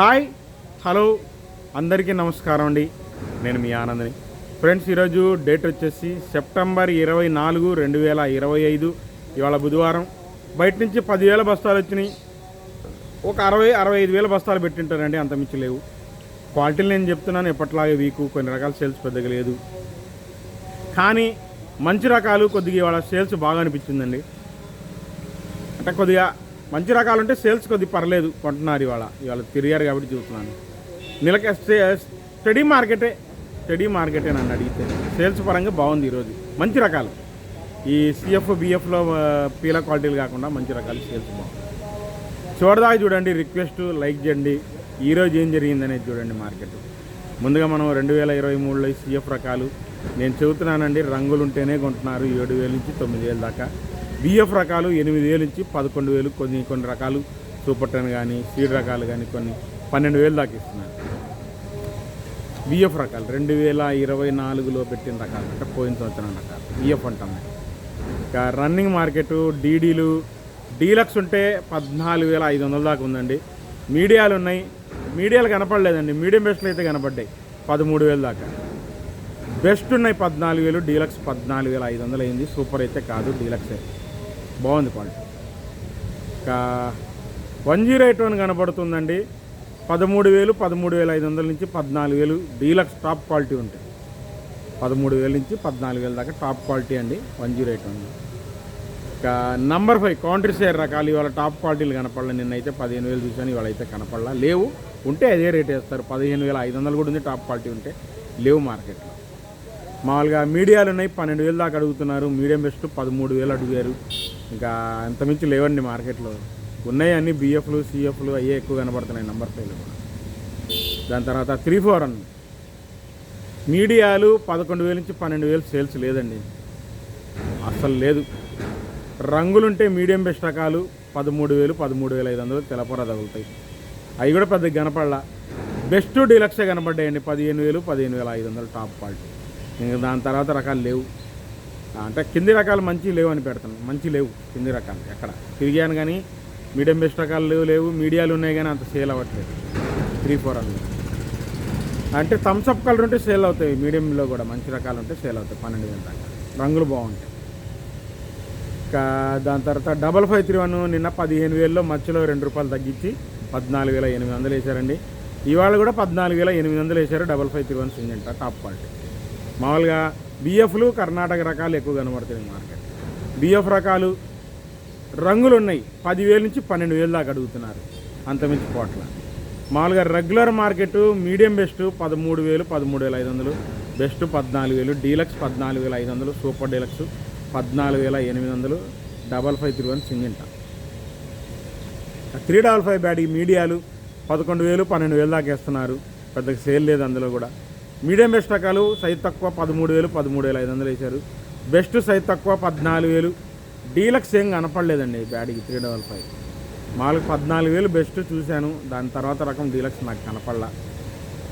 Hi hello అందరికీ నమస్కారం అండి. నేను మీ ఆనందని. ఫ్రెండ్స్ ఈరోజు డేట్ వచ్చేసి సెప్టెంబర్ ఇరవై నాలుగు రెండు వేల ఇరవై ఐదు. ఇవాళ బుధవారం. బయట నుంచి పదివేల బస్తాలు వచ్చినాయి. ఒక అరవై అరవై ఐదు వేల బస్తాలు పెట్టింటారండి అంత మించి లేవు. క్వాలిటీలు నేను చెప్తున్నాను ఎప్పట్లాగే వీకు కొన్ని రకాల సేల్స్ పెద్దగా లేదు. కానీ మంచి రకాలు కొద్దిగా ఇవాళ సేల్స్ బాగా అనిపించిందండి. అంటే కొద్దిగా మంచి రకాలు ఉంటే సేల్స్ కొద్ది పర్లేదు కొంటున్నారు ఇవాళ. ఇవాళ తిరిగారు కాబట్టి చూస్తున్నాను. నిలక స్టడీ మార్కెటే స్టడీ మార్కెటే నన్ను అడిగితే. సేల్స్ పరంగా బాగుంది ఈరోజు. మంచి రకాలు. ఈ సిఎఫ్ బిఎఫ్లో పీల క్వాలిటీలు కాకుండా మంచి రకాలు సేల్స్ బాగుంది. చూడదాకా చూడండి రిక్వెస్ట్ లైక్ చేయండి. ఈరోజు ఏం జరిగిందనేది చూడండి మార్కెట్. ముందుగా మనం రెండు వేల ఇరవై మూడులో సిఎఫ్ రకాలు. నేను చెబుతున్నానండి రంగులు ఉంటేనే కొంటున్నారు. ఏడు వేల నుంచి తొమ్మిది వేల దాకా. బిఎఫ్ రకాలు ఎనిమిది వేలు నుంచి పదకొండు వేలు కొన్ని కొన్ని రకాలు సూపర్ టెన్ కానీ సీడ్ రకాలు కానీ కొన్ని పన్నెండు వేలు దాకా ఇస్తున్నారు. బిఎఫ్ రకాలు రెండు వేల ఇరవై నాలుగులో పెట్టిన రకాలు అంటే పోయిన సంవత్సరం రకాలు. బిఎఫ్ అంటాం ఇంకా రన్నింగ్ మార్కెట్ డీడీలు డీలక్స్ ఉంటే పద్నాలుగు వేల ఐదు వందల దాకా ఉందండి. మీడియాలు ఉన్నాయి. మీడియాలు కనపడలేదండి. మీడియం బెస్ట్లు అయితే కనపడ్డాయి. పదమూడు వేల దాకా. బెస్ట్ ఉన్నాయి పద్నాలుగు వేలు డీలక్స్ పద్నాలుగు వేల ఐదు వందలు అయింది. సూపర్ అయితే కాదు డీలక్సే. బాగుంది క్వాలిటీ ఇంకా వన్ జీరో ఎయిట్ వన్ కనపడుతుందండి పదమూడు వేలు పదమూడు వేల ఐదు వందల నుంచి పద్నాలుగు వేలు డీలక్స్ టాప్ క్వాలిటీ ఉంటాయి. పదమూడు వేల నుంచి పద్నాలుగు వేల దాకా టాప్ క్వాలిటీ అండి వన్ జీరో ఎయిట్ వన్. ఇంకా నంబర్ ఫైవ్ కౌంటర్ షేర్ రకాలు ఇవాళ టాప్ క్వాలిటీలు కనపడలే. నిన్నైతే పదిహేను వేలు చూసాను ఇవాళ అయితే కనపడలా. లేవు ఉంటే అదే రేట్ వేస్తారు. పదిహేను వేల ఐదు వందలు కూడా ఉంది టాప్ క్వాలిటీ ఉంటే. లేవు మార్కెట్లో. మామూలుగా మీడియాలు ఉన్నాయి పన్నెండు వేలు దాకా అడుగుతున్నారు. మీడియం బెస్ట్ పదమూడు వేలు అడిగారు. ఇంకా అంతమించి లేవండి మార్కెట్లో. ఉన్నాయి అన్ని బిఎఫ్లు సిఎఫ్లు అయ్యే ఎక్కువ కనబడుతున్నాయి నంబర్ ఫైవ్లు కూడా. దాని తర్వాత త్రీ ఫోర్ అండి మీడియాలు పదకొండు వేల నుంచి పన్నెండు వేలు సేల్స్ లేదండి. అస్సలు లేదు. రంగులుంటే మీడియం బెస్ట్ రకాలు పదమూడు వేలు పదమూడు వేల ఐదు వందలు తెలపర తగులుతాయి. అవి కూడా పెద్ద కనపడలా బెస్ట్ డీలక్సే కనపడ్డాయండి పదిహేను వేలు పదిహేను వేల ఐదు వందలు టాప్ క్వాలిటీ. ఇంకా దాని తర్వాత రకాలు లేవు. అంటే కింది రకాలు మంచి లేవు అని పెడతాను. మంచి లేవు కింది రకాలు ఎక్కడ? తిరిగాను కానీ మీడియం బెస్ట్ రకాలు లేవు లేవు. మీడియాలు ఉన్నాయి కానీ అంత సేల్ అవ్వట్లేదు. త్రీ ఫోర్ అన్నీ అంటే థమ్స్అప్ కలర్ ఉంటే సేల్ అవుతాయి. మీడియంలో కూడా మంచి రకాలు ఉంటే సేల్ అవుతాయి. పన్నెండు వేల దాకా. రంగులు బాగుంటాయి. ఇంకా దాని తర్వాత డబల్ ఫైవ్ త్రీ వన్ నిన్న పదిహేను వేలలో మధ్యలో రెండు రూపాయలు తగ్గించి పద్నాలుగు వేల ఎనిమిది వందలు వేశారండి. ఇవాళ కూడా పద్నాలుగు వేల ఎనిమిది వందలు వేశారు double five three one Syngenta top quality మామూలుగా బిఎఫ్లు కర్ణాటక రకాలు ఎక్కువ కనబడుతున్నాయి మార్కెట్. బిఎఫ్ రకాలు రంగులు ఉన్నాయి పదివేల నుంచి పన్నెండు వేలు దాకా అడుగుతున్నారు. అంతమించి కోట్ల. మామూలుగా రెగ్యులర్ మార్కెట్ మీడియం బెస్ట్ పదమూడు వేలు పదమూడు వేల ఐదు వందలు. బెస్ట్ పద్నాలుగు వేలు. డీలక్స్ పద్నాలుగు వేల ఐదు వందలు. సూపర్ డీలక్స్ పద్నాలుగు వేల ఎనిమిది వందలు. Double five three one Syngenta. Three double five bad మీడియాలు పదకొండు వేలు పన్నెండు వేలు దాకా వేస్తున్నారు. పెద్దగా సేల్ లేదు అందులో కూడా. మీడియం బెస్ట్ రకాలు సైజ్ తక్కువ పదమూడు వేలు పదమూడు వేల ఐదు వందలు వేశారు. బెస్ట్ సైజ్ తక్కువ పద్నాలుగు వేలు. డీలక్స్ ఏం కనపడలేదండి ఈ బ్యాడ్కి త్రీ డబల్ ఫైవ్. మామూలుగా పద్నాలుగు వేలు బెస్ట్ చూశాను. దాని తర్వాత రకం డీలక్స్ నాకు కనపడలా.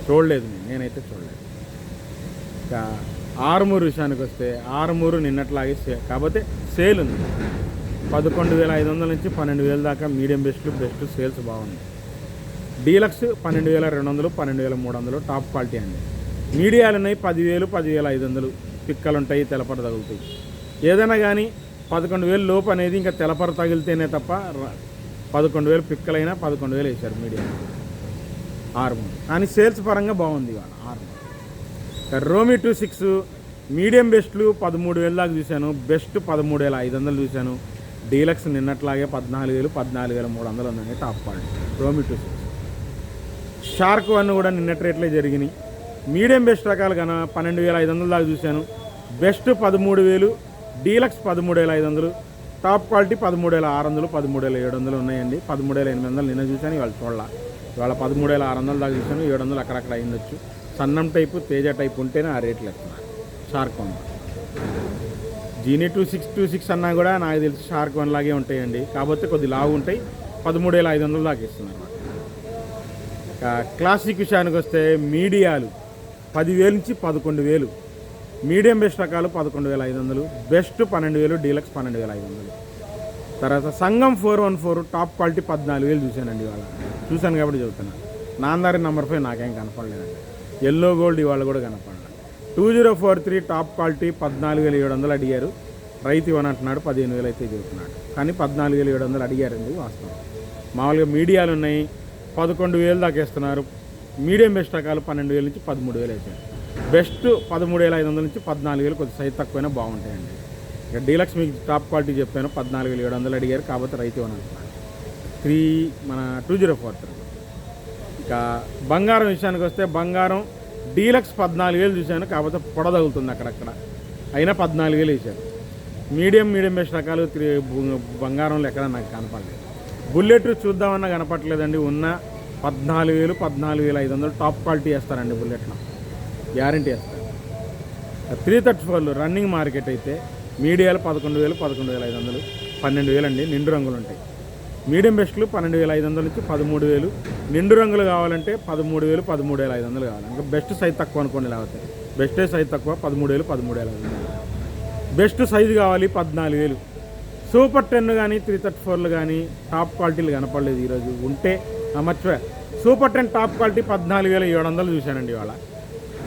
చూడలేదు నేను. నేనైతే చూడలేదు. ఇంకా ఆరుమూరు విషయానికి వస్తే ఆరుమూరు నిన్నట్లాగే సే కాకపోతే సేల్ ఉంది. పదకొండు వేల ఐదు వందల నుంచి పన్నెండు వేల దాకా మీడియం బెస్ట్లు బెస్ట్ సేల్స్ బాగుంది డీలక్స్ పన్నెండు వేల రెండు వందలు పన్నెండు వేల మూడు వందలు టాప్ క్వాలిటీ అండి. మీడియాలు ఉన్నాయి పదివేలు పదివేల ఐదు వందలు పిక్కలు ఉంటాయి తెలపర తగులుతాయి. ఏదైనా కానీ పదకొండు వేలు లోపు అనేది ఇంకా తెలపర తగిలితేనే తప్ప ర- పదకొండు వేలు పిక్కలైనా పదకొండు వేలు వేశారు మీడియా. ఆరుమూరు. కానీ సేల్స్ పరంగా బాగుంది ఇవాళ ఆరుమూరు. రోమి టూ సిక్స్ మీడియం బెస్ట్లు పదమూడు వేల దాకా చూశాను. బెస్ట్ పదమూడు వేల ఐదు వందలు చూశాను. డీలక్స్ నిన్నట్లాగే పద్నాలుగు వేలు పద్నాలుగు వేల మూడు వందలు ఉందండి టాప్ పాయింట్ రోమి టూ సిక్స్. షార్క్ వన్ కూడా నిన్నటి రేట్లే జరిగినాయి. మీడియం బెస్ట్ రకాలు కన్నా పన్నెండు వేల ఐదు వందల దాకా చూశాను. బెస్ట్ పదమూడు వేలు డీలక్స్ పదమూడు వేల ఐదు వందలు టాప్ క్వాలిటీ పదమూడు వేల ఆరు వందలు పదమూడు వేల ఏడు వందలు ఉన్నాయండి. పదమూడు వేల ఎనిమిది వందలు నిన్న చూశాను ఇవాళ చూడాల. ఇవాళ పదమూడు వేల ఆరు వందలు దాకా చూశాను ఏడు వందలు అక్కడక్కడ అయిందొచ్చు సన్నం టైపు తేజ టైప్ ఉంటేనే ఆ రేట్లు ఎత్తున్నారు షార్క్ వన్. జీనీ టూ సిక్స్ టూ సిక్స్ అన్నా కూడా నాకు తెలిసి షార్క్ వన్ లాగే ఉంటాయండి. కాకపోతే కొద్ది లావు ఉంటాయి. పదమూడు వేల ఐదు వందలు దాకా ఇస్తున్నారు. క్లాసిక్ విషయానికి వస్తే మీడియాలు. పదివేలు నుంచి పదకొండు వేలు. మీడియం బెస్ట్ రకాలు పదకొండు వేల ఐదు వందలు బెస్ట్ పన్నెండు వేలు డీలక్స్ పన్నెండు వేల ఐదు వందలు. తర్వాత సంగం four one four top quality పద్నాలుగు వేలు చూశానండి ఇవాళ. చూశాను కాబట్టి చెబుతున్నా. నాందారి నెంబర్ ఫైవ్ నాకేం కనపడలేదండి. ఎల్లో గోల్డ్ ఇవాళ కూడా కనపడలేదు two zero four three top quality పద్నాలుగు వేల ఏడు వందలు అడిగారు. రైతు ఇవ్వని అంటున్నాడు పదిహేను వేలు అయితే చెబుతున్నాడు. కానీ పద్నాలుగు వేల ఏడు వందలు అడిగారండి వాస్తవం. మామూలుగా మీడియాలు ఉన్నాయి పదకొండు వేలు దాకా ఇస్తున్నారు మీడియం బెస్ట్ రకాలు పన్నెండు వేల నుంచి పదమూడు వేలు అవుతాయి బెస్ట్ పదమూడు వేల ఐదు వందల నుంచి పద్నాలుగు వేలు కొద్ది సైజ్ తక్కువైనా బాగుంటాయండి. ఇక డీలక్స్ మీకు టాప్ క్వాలిటీ చెప్పాను పద్నాలుగు వేలు ఏడు వందలు అడిగారు కాబట్టి రైతు అని త్రీ మన టూ జీరో ఫోర్ త్రీ. ఇక బంగారం విషయానికి వస్తే బంగారం డీలక్స్ పద్నాలుగు వేలు చూశాను కాకపోతే పొడ తగులుతుంది అక్కడక్కడ. అయినా పద్నాలుగు వేలు వేశారు. మీడియం మీడియం బెస్ట్ రకాలు బంగారంలో ఎక్కడ నాకు కనపడలేదు. బుల్లెట్ చూద్దామన్నా కనపడలేదండి. ఉన్న పద్నాలుగు వేలు పద్నాలుగు వేల ఐదు వందలు టాప్ క్వాలిటీ వేస్తారండి బుల్లెట్లో. గ్యారంటీ వేస్తారు. త్రీ థర్టీ ఫోర్లు రన్నింగ్ మార్కెట్ అయితే మీడియాలు పదకొండు వేలు పదకొండు వేల ఐదు వందలు పన్నెండు వేలు అండి నిండు రంగులు ఉంటాయి. మీడియం బెస్ట్లు పన్నెండు వేల ఐదు వందల నుంచి పదమూడు వేలు నిండు రంగులు కావాలంటే పదమూడు వేలు పదమూడు వేల ఐదు వందలు కావాలి. ఇంకా బెస్ట్ సైజ్ తక్కువ అనుకోండి లేకపోతే. బెస్ట్ సైజ్ తక్కువ పదమూడు వేలు పదమూడు వేల ఐదు వందలు బెస్ట్ సైజు కావాలి పద్నాలుగు వేలు. సూపర్ టెన్ కానీ త్రీ థర్టీ ఫోర్లు కానీ టాప్ క్వాలిటీలు కనపడలేదు ఈరోజు. ఉంటే మర్చిపోయా సూపర్ టెన్ టాప్ క్వాలిటీ పద్నాలుగు వేల ఏడు వందలు చూశానండి ఇవాళ.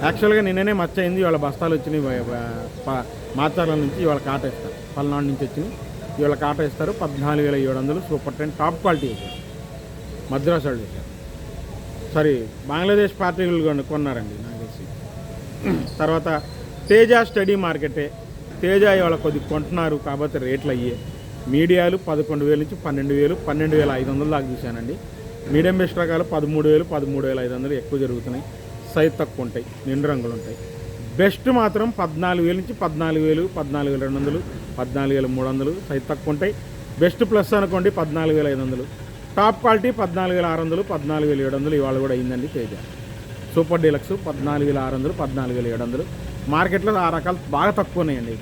యాక్చువల్గా నిన్ననే మచ్చ అయింది ఇవాళ బస్తాలు వచ్చినాయి మాచార్ల నుంచి ఇవాళ కాట ఇస్తారు పల్నాడు నుంచి వచ్చినాయి ఇవాళ కాట ఇస్తారు పద్నాలుగు వేల ఏడు వందలు సూపర్ టెన్ టాప్ క్వాలిటీ వేశారు. మద్రాసు వాళ్ళు చూశారు సారీ బంగ్లాదేశ్ పార్టీలు కొన్ని కొన్నారండి నాకు తెలిసి. తర్వాత తేజ స్టడీ మార్కెటే. తేజ ఇవాళ కొద్ది కొంటున్నారు కాబట్టి రేట్లు అయ్యే. మీడియాలు పదకొండు వేల నుంచి పన్నెండు వేలు పన్నెండు వేల ఐదు వందలు దాకా చూశానండి. మీడియం బెస్ట్ రకాలు పదమూడు వేలు పదమూడు వేల ఐదు వందలు ఎక్కువ జరుగుతున్నాయి. సైజ్ తక్కువ ఉంటాయి నిండు రంగులు ఉంటాయి. బెస్ట్ మాత్రం పద్నాలుగు వేల నుంచి పద్నాలుగు వేలు పద్నాలుగు వేల రెండు వందలు పద్నాలుగు వేల మూడు వందలు సైజ్ తక్కువ ఉంటాయి. బెస్ట్ ప్లస్ అనుకోండి పద్నాలుగు వేల ఐదు వందలు. టాప్ క్వాలిటీ పద్నాలుగు వేల ఆరు వందలు పద్నాలుగు వేల ఏడు వందలు ఇవాళ కూడా అయిందండి తేజ. సూపర్ డీలక్స్ పద్నాలుగు వేల ఆరు వందలు పద్నాలుగు వేల ఏడు వందలు. మార్కెట్లో ఆ రకాలు బాగా తక్కువ ఉన్నాయండి.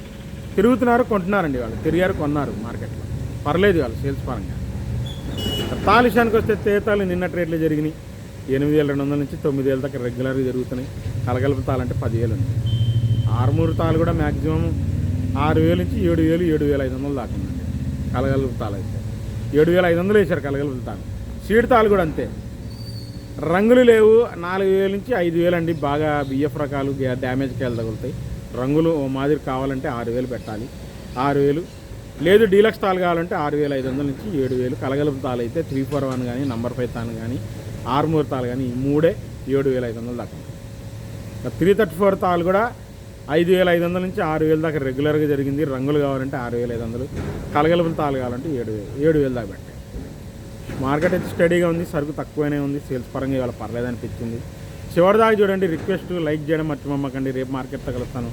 తిరుగుతున్నారు కొంటున్నారండి వాళ్ళు. తిరిగారు కొన్నారు మార్కెట్లో. పర్లేదు వాళ్ళు సేల్స్ పరంగా. తాలు వస్తే తేతాలు నిన్నటి రేట్లు జరిగినాయి. ఎనిమిది వేల రెండు వందల నుంచి తొమ్మిది వేల దాకా రెగ్యులర్గా జరుగుతున్నాయి. కలగలుపు తాలంటే అంటే పదివేలు ఉంది. ఆరుమూరు తాలు కూడా మ్యాక్సిమం ఆరు వేలు నుంచి ఏడు వేలు ఏడు వేల ఐదు వందలు దాకా ఉందండి కలగలుపు తాలు అయితే. ఏడు వేల ఐదు వందలు వేశారు కలగలుపు తాలు. సీడ్ తాలు కూడా అంతే. రంగులు లేవు. నాలుగు వేల నుంచి ఐదు వేలు అండి. బాగా బియ్యఫ్ రకాలు డ్యామేజ్ కాయలు తగులుతాయి. రంగులు ఓ మాదిరి కావాలంటే ఆరు వేలు పెట్టాలి. ఆరు వేలు లేదు డీలక్స్ తాలు కావాలంటే ఆరు వేల ఐదు వందల నుంచి ఏడు వేలు. కలగలుపు తాలు అయితే త్రీ ఫోర్ వన్ కానీ నంబర్ ఫైవ్ తాను కానీ ఆర్మూర్ తాలు కానీ ఈ మూడే ఏడు వేల ఐదు వందలు దాకా. త్రీ థర్టీ ఫోర్ తాలు కూడా ఐదు వేల ఐదు వందల నుంచి ఆరు వేలు దాకా రెగ్యులర్గా జరిగింది. రంగులు కావాలంటే ఆరు వేల ఐదు వందలు. కలగలుపు తాలు కావాలంటే ఏడు వేలు ఏడు వేలు దాకా పెట్టాయి మార్కెట్ అయితే స్టడీగా ఉంది సరుకు తక్కువనే ఉంది సేల్స్ పరంగా ఇవాళ పర్లేదనిపించింది. చివరిదాకా చూడండి రిక్వెస్ట్ లైక్ చేయడం మర్చిపోమ్మకండి రేపు మార్కెట్తో కలుస్తాను.